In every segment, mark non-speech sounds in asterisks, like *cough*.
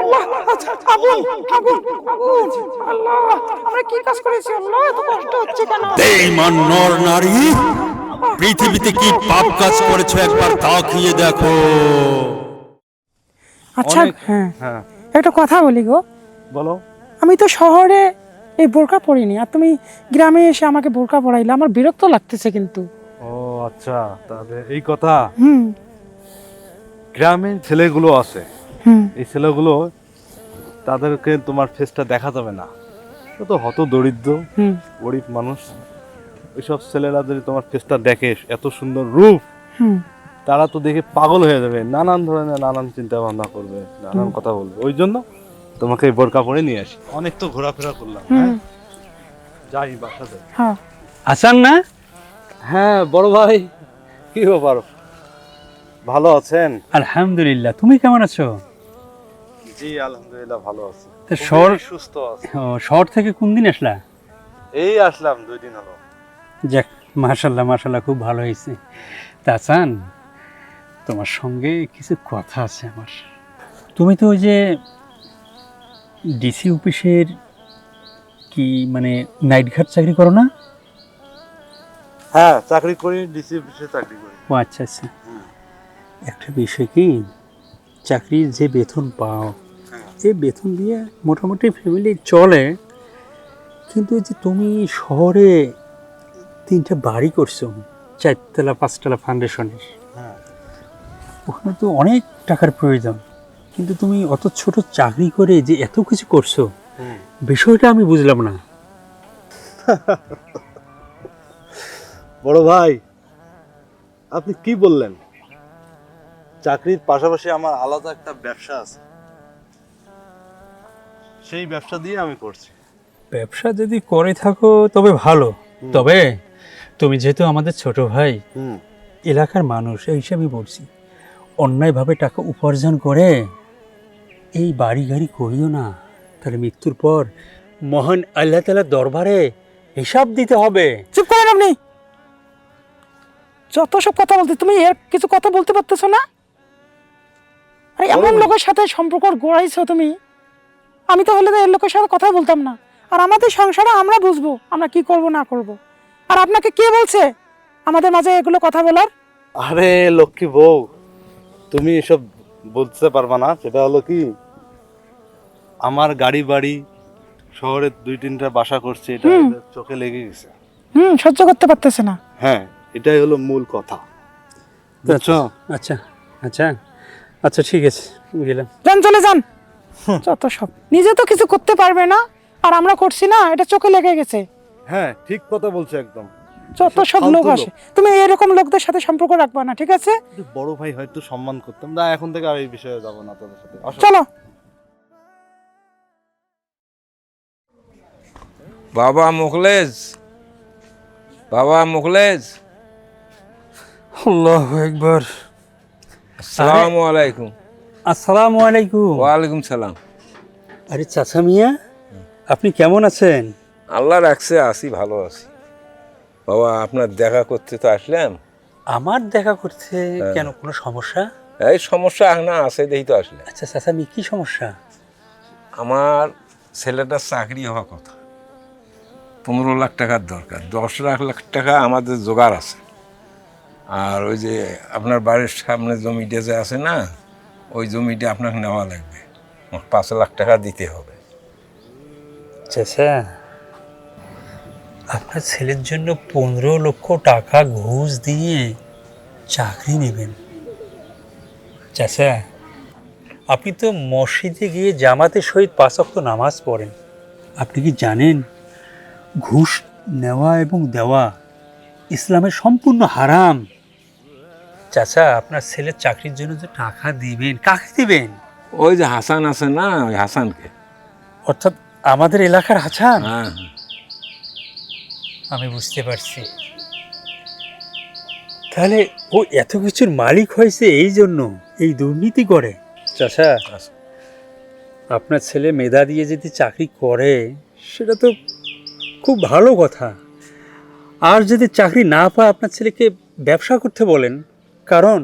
আল্লাহ আচ্ছা, আগুন আগুন আগুন আল্লাহ আমরা কি কাজ করেছি আল্লাহ এত কষ্ট হচ্ছে কেন বেঈমান নর নারী পৃথিবীতে কি পাপ কাজ করেছ একবার তাকিয়ে দেখো। আচ্ছা হ্যাঁ। হ্যাঁ। একটা কথা বলি গো। বলো। আমি তো শহরে এই বোরকা পরিনি আর তুমি গ্রামে এসে আমাকে বোরকা পরাইলে আমার বিরক্ত লাগতেছে কিন্তু। ও আচ্ছা তাহলে এই কথা। হুম। গ্রামে ছেলেগুলো আছে। এই ছেলেগুলো তাদেরকে তোমার ফেসটা দেখা যাবে না। তো হত দরিদ্র গরিব মানুষ। ওইসব ছেলেরা যদি তোমার ফেসটা দেখে এত সুন্দর রূপ হুম। তারা তো দেখে পাগল হয়ে যাবে। নানান ধরনের নানান চিন্তা ভাবনা করবে নানান কথা বলবে। ওই জন্য তোমাকে এই বোরকা পরে নিয়ে আসি। অনেক তো ঘোরাফেরা করলাম হ্যাঁ? যাই বাসা যাই হ্যাঁ। আসান না? হ্যাঁ বড় ভাই কি ব্যাপার? ভালো আছেন? আলহামদুলিল্লাহ তুমি কেমন আছো? জি আলহামদুলিল্লাহ ভালো আছি। তা শহর- সুস্থ আছি। ও, শহর থেকে কোন দিন আসলা? এই আসলাম দুই দিন হলো। যাক মাশাল্লাহ মাশাল্লাহ খুব ভালো হয়েছে। তা আসান তোমার সঙ্গে কিছু কথা আছে আমার। তুমি তো ওই যে ডিসি অফিসের কি মানে নাইট ঘাট চাকরি করো না? হ্যাঁ চাকরি করি ডিসি অফিসে চাকরি করি। ও আচ্ছা আচ্ছা। একটা বিষয় কি চাকরির যে বেতন পাও এই বেতন দিয়ে মোটামুটি ফ্যামিলি চলে। কিন্তু যে তুমি শহরে তিনটা বাড়ি করছ চারতলা পাঁচতলা ফাউন্ডেশনের হ্যাঁ। ওখানে তো অনেক টাকার প্রয়োজন। কিন্তু তুমি অত ছোট চাকরি করে যে এত কিছু করছ বিষয়টা আমি বুঝলাম না। *laughs* বড় ভাই আপনি কি বললেন? চাকরির পাশাপাশি আমার আলাদা একটা ব্যবসা আছে। সেই ব্যবসা দিয়ে আমি করছি। ব্যবসা যদি করে থাকো তবে ভালো। তবে তুমি যেহেতু আমাদের ছোট ভাই এলাকার মানুষ এই হিসাবে বলছি অন্যায়ভাবে টাকা উপার্জন করে এই বাড়ি গাড়ি করিও না। তাহলে মৃত্যুর পর মহান আল্লাহ তালার দরবারে হিসাব দিতে হবে। চুপ করেন আপনি। যত সব কথা বলতে তুমি এর কিছু কথা বলতে পারতেছো না? আরে এমন লোকের সাথে সম্পর্ক গড়াইছো তুমি? আমি তো হলে তো এর লোকের সাথে কথাই বলতাম না। আর আমাদের সংসারে আমরা বুঝব আমরা কি করব না করব। আর আপনাকে কে বলছে আমাদের মাঝে এগুলো কথা বলার? আরে লক্ষ্মী বউ তুমি এসব বলতে পারবা না। সেটা হলো কি আমার গাড়ি বাড়ি শহরে দুই তিনটা বাসা করছে এটা চোখে লেগে গেছে। হুম সহ্য করতে পারতেছে না। হ্যাঁ এটাই হলো মূল কথা। বুঝছ? আচ্ছা আচ্ছা। আচ্ছা ঠিক আছে গেলাম। যান চলে যান। যত সব। নিজে তো কিছু করতে পারবে না আর আমরা করছি না এটা চোখে লেগে গেছে। হ্যাঁ ঠিক কথা বলছো একদম। যত সব লোক আসে। তুমি এরকম লোকদের সাথে সম্পর্ক রাখবা না ঠিক আছে? বড় ভাই হয়তো সম্মান করতাম। না এখন থেকে আর এই বিষয়ে যাব না তাদের সাথে। চলো। বাবা মুখলেজ বাবা মুখলেজ আল্লাহ একবার আসসালামু আলাইকুম। আসসালামু আলাইকুম। ওয়ালাইকুম সালাম। আরে চাচা মিয়া আপনি কেমন আছেন? আল্লাহ রাখছে আসি ভালো আছি। বাবা আপনার দেখা করতে তো আসলাম। আমার দেখা করতে কেন কোনো সমস্যা? এই সমস্যা না আছে দেখি তো আসলে। আচ্ছা চাচা মি কি সমস্যা? আমার ছেলেটার চাকরি হওয়া কথা। পনেরো লাখ টাকার দরকার দশ লাখ লাখ টাকা আমাদের জোগাড় আছে। আর ওই যে আপনার বাড়ির সামনে জমিটা যে আছে না, ওই জমিটা আপনাকে নেওয়া লাগবে। পাঁচ লাখ টাকা দিতে হবে। চাচা আপনার ছেলের জন্য পনেরো লক্ষ টাকা ঘুষ দিয়ে চাকরি নেবেন। চাচা আপনি তো মসজিদে গিয়ে জামাতের সহিত পাঁচ অক্ত নামাজ পড়েন। আপনি কি জানেন, ঘুষ নেওয়া এবং দেওয়া ইসলামের সম্পূর্ণ হারাম? চাচা আপনার ছেলের চাকরির জন্য যে টাকা দিবেন কাকে দিবেন? ওই যে হাসান আছে না ওই হাসানকে। অর্থাৎ আমাদের এলাকার হাসান? হ্যাঁ। আমি বুঝতে পারছি। তাহলে ও এত কিছুর মালিক হয়েছে এই জন্য এই দুর্নীতি করে। চাচা। আপনার ছেলে মেধা দিয়ে যদি চাকরি করে সেটা তো খুব ভালো কথা। আর যদি চাকরি না পায় আপনার ছেলেকে ব্যবসা করতে বলেন কারণ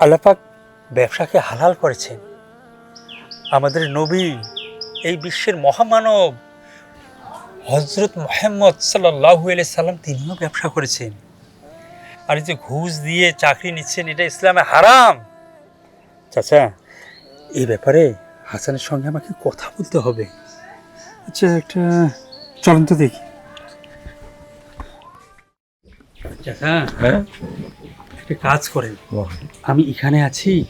আল্লাপাক ব্যবসাকে হালাল করেছেন। আমাদের নবী এই বিশ্বের মহামানব হজরত মোহাম্মদ সাল্লাহু সাল্লাম তিনিও ব্যবসা করেছেন। আর যে ঘুষ দিয়ে চাকরি নিচ্ছেন, এটা ইসলামে হারাম। চাচা, এই ব্যাপারে হাসানের সঙ্গে আমাকে কথা বলতে হবে। আচ্ছা একটা চলন্ত দেখি চাচা হ্যাঁ। একটা কাজ করেন। আমি এখানে আছি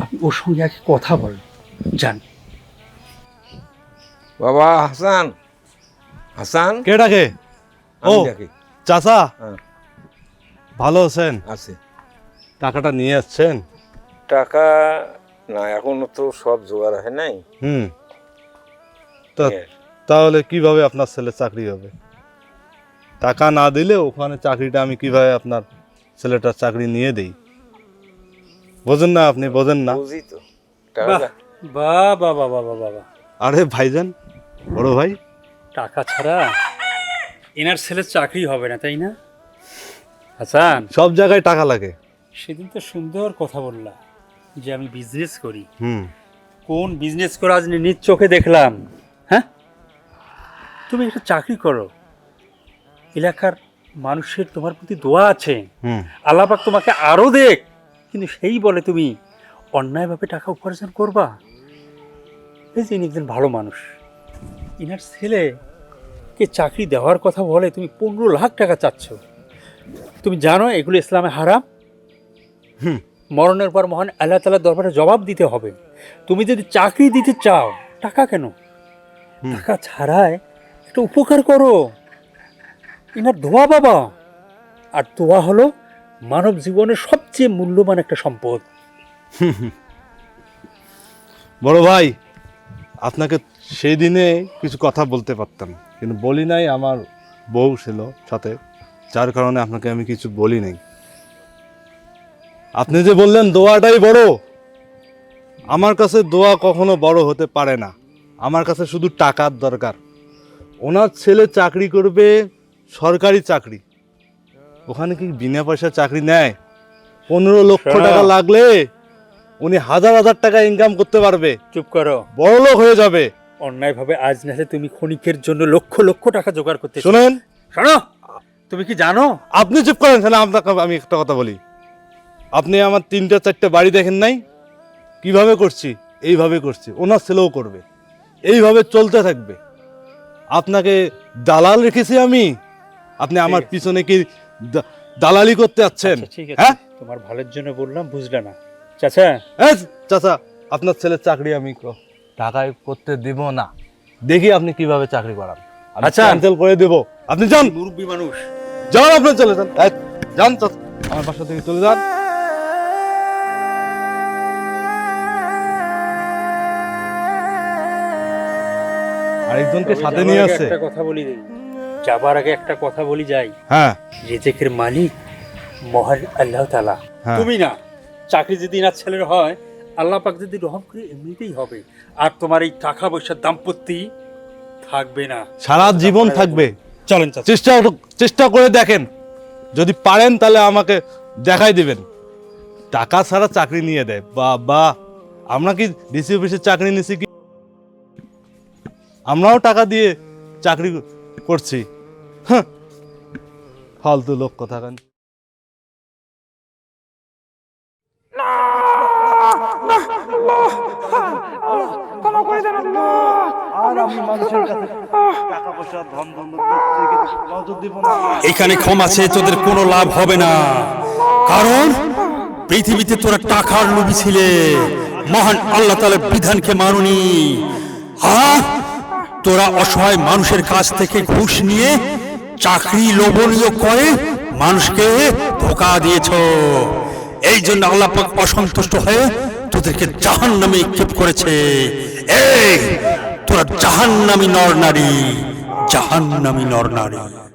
আপনি ওর সঙ্গে আগে কথা বলেন যান। বাবা হাসান। হাসান? কে? ডাকে ও আমি চাচা? হ্যাঁ। ভালো আছেন? আছে। টাকাটা নিয়ে আসছেন? টাকা না এখনও তো সব জোগাড় হয় নাই। হুম। হ্যাঁ। তাহলে কীভাবে আপনার ছেলে চাকরি হবে? টাকা না দিলে ওখানে চাকরিটা আমি কীভাবে আপনার ছেলেটার চাকরি নিয়ে দেই? বোঝেন না আপনি বোঝেন না। বুঝি তো। টাকা বা বা বা বা বা বা আরে ভাইজান বড় ভাই। টাকা ছাড়া এনার ছেলের চাকরি হবে না তাই না? হাসান। সব জায়গায় টাকা লাগে। সেদিন তো সুন্দর কথা বললা যে আমি বিজনেস করি। হুম। কোন বিজনেস করে আজ নিজ চোখে দেখলাম হ্যাঁ? তুমি একটা চাকরি করো। এলাকার মানুষের তোমার প্রতি দোয়া আছে। আল্লাপাক তোমাকে আরও দেখ। কিন্তু সেই বলে তুমি অন্যায়ভাবে টাকা উপার্জন করবা? এই যে ইনি একজন ভালো মানুষ। ইনার ছেলে কে চাকরি দেওয়ার কথা বলে তুমি পনেরো লাখ টাকা চাচ্ছ। তুমি জানো এগুলো ইসলামে হারাম? হুম। মরণের পর মহান আল্লাহ তালার দরবারে জবাব দিতে হবে। তুমি যদি চাকরি দিতে চাও টাকা কেন? টাকা ছাড়াই একটা উপকার করো। ইনার দোয়া বাবা। আর দোয়া হলো মানব জীবনের সবচেয়ে মূল্যবান একটা সম্পদ। বড় ভাই, আপনাকে সেই দিনে কিছু কথা বলতে পারতাম, কিন্তু বলি নাই আমার বউ ছিল সাথে, যার কারণে আপনাকে আমি কিছু বলি নাই। আপনি যে বললেন দোয়াটাই বড়, আমার কাছে দোয়া কখনো বড় হতে পারে না। আমার কাছে শুধু টাকার দরকার। ওনার ছেলে চাকরি করবে সরকারি চাকরি। ওখানে কি বিনা পয়সা চাকরি নেয়? পনেরো লক্ষ টাকা লাগলে উনি হাজার হাজার টাকা ইনকাম করতে পারবে। চুপ করো। বড়লোক হয়ে যাবে। অন্যায়ভাবে আজ না তুমি ক্ষণিকের জন্য লক্ষ লক্ষ টাকা জোগাড় করতে শোনেন। শোনো তুমি কি জানো? আপনি চুপ করেন তাহলে আপনাকে আমি একটা কথা বলি। আপনি আমার তিনটা চারটা বাড়ি দেখেন নাই? কীভাবে করছি? এইভাবে করছি। ওনার ছেলেও করবে। এইভাবে চলতে থাকবে। আপনাকে দালাল রেখেছি আমি। আপনি আমার পিছনে কি দালালি করতে যাচ্ছেন? আচ্ছা, হ্যাঁ? তোমার ভালোর জন্য বললাম বুঝলে না। চাচা। এই চাচা আপনার ছেলের চাকরি আমি টাকায় করতে দেব না। দেখি আপনি কীভাবে চাকরি করান। আচ্ছা। ক্যান্সেল করে দেব। আপনি যান। মুরব্বী মানুষ। যান আপনি চলে যান। যান চাচা। আমার বাসা থেকে চলে যান। আরেকজনকে সাথে নিয়ে আসছে একটা কথা বলি দেই। যাবার আগে একটা কথা বলি যাই। হ্যাঁ। রেজেকের মালিক মহান আল্লাহ তালা হ্যাঁ। তুমি না চাকরি যদি না ছেলের হয় আল্লাহ পাক যদি রহম করে এমনিতেই হবে। আর তোমার এই টাকা পয়সার দাম্পত্যই থাকবে না। সারা জীবন থাকবে। চলেন চাচা। চেষ্টা চেষ্টা করে দেখেন। যদি পারেন তাহলে আমাকে দেখাই দিবেন। টাকা ছাড়া চাকরি নিয়ে দেয়। বা বা আমরা কি ডিসি অফিসে চাকরি নিছি কি? আমরাও টাকা দিয়ে চাকরি করছি। হ্যাঁ। ফালতু লোক কথা কান ক্ষমা করে দেন এখানে ক্ষমা চেয়ে তোদের কোনো লাভ হবে না। কারণ পৃথিবীতে তোরা টাকার লোভী ছিলে। মহান আল্লাহ তাআলার বিধানকে মানুনি। হ্যাঁ তোরা অসহায় মানুষের কাছ থেকে ঘুষ নিয়ে চাকরি লোভনীয় করে মানুষকে ধোকা দিয়েছ। এই জন্য আল্লাপাক অসন্তুষ্ট হয়ে তোদেরকে জাহান নামে ক্ষেপ করেছে। এই, তোরা জাহান জাহান্নামী নর নারী জাহান জাহান্নামী নর নারী।